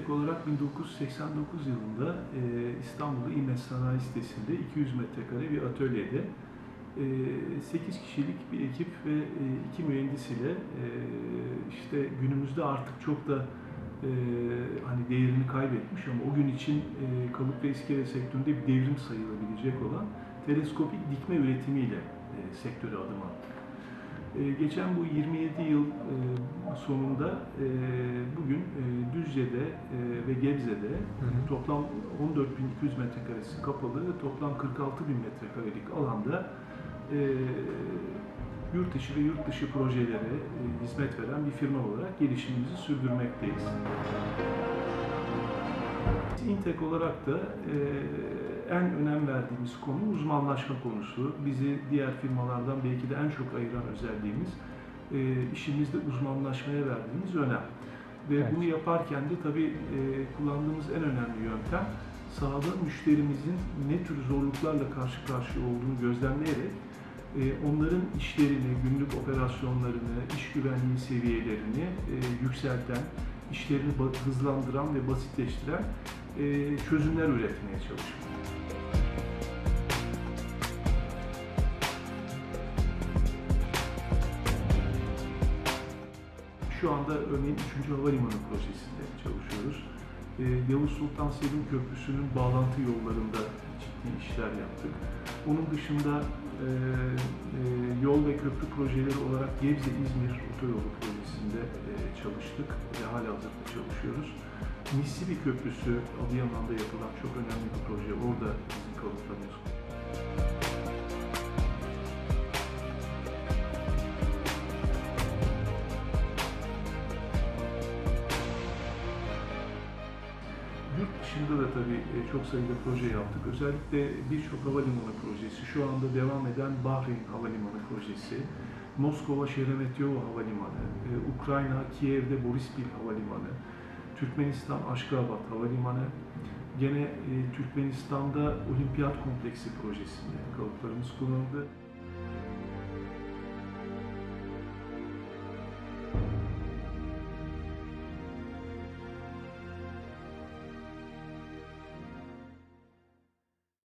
İntek olarak 1989 yılında e, İstanbul İMES Sanayi Sitesi'nde 200 metrekare bir atölyede e, 8 kişilik bir ekip ve e, iki mühendis ile e, işte günümüzde artık çok da e, hani değerini kaybetmiş ama o gün için e, kalıp ve iskele sektöründe bir devrim sayılabilecek olan teleskopik dikme üretimiyle e, sektöre adım attık. E, geçen bu 27 yıl e, sonunda e, bugün e, Düzce'de ve Gebze'de hı. toplam 14.200 metrekaresi kapalı toplam 46.000 metrekarelik alanda yurt içi ve yurt dışı projelere hizmet veren bir firma olarak gelişimimizi sürdürmekteyiz. Intek olarak da en önem verdiğimiz konu uzmanlaşma konusu. Bizi diğer firmalardan belki de en çok ayıran özelliğimiz e, işimizde uzmanlaşmaya verdiğimiz önem. Ve Evet. bunu yaparken de tabii e, kullandığımız en önemli yöntem sahada müşterimizin ne tür zorluklarla karşı karşıya olduğunu gözlemleyerek e, onların işlerini, günlük operasyonlarını, iş güvenliği seviyelerini e, yükselten, işlerini hızlandıran ve basitleştiren e, çözümler üretmeye çalışmak. Şu anda örneğin 3. Havalimanı projesinde çalışıyoruz. Ee, Yavuz Sultan Selim Köprüsü'nün bağlantı yollarında ciddi işler yaptık. Onun dışında e, e, yol ve köprü projeleri olarak Gebze-İzmir otoyolu projesinde e, çalıştık ve hala hazırda çalışıyoruz. Mississippi Köprüsü Adıyaman'da yapılan çok önemli bir proje. Orada bizim kalıplarımız Yurt dışında da tabii e, çok sayıda proje yaptık. Özellikle birçok havalimanı projesi, şu anda devam eden Bahreyn Havalimanı projesi, Moskova Sheremetyevo Havalimanı, e, Ukrayna Kiev'de Borispil Havalimanı, Türkmenistan Aşkabat Havalimanı, gene e, Türkmenistan'da Olimpiyat Kompleksi projesinde kalıplarımız kullanıldı.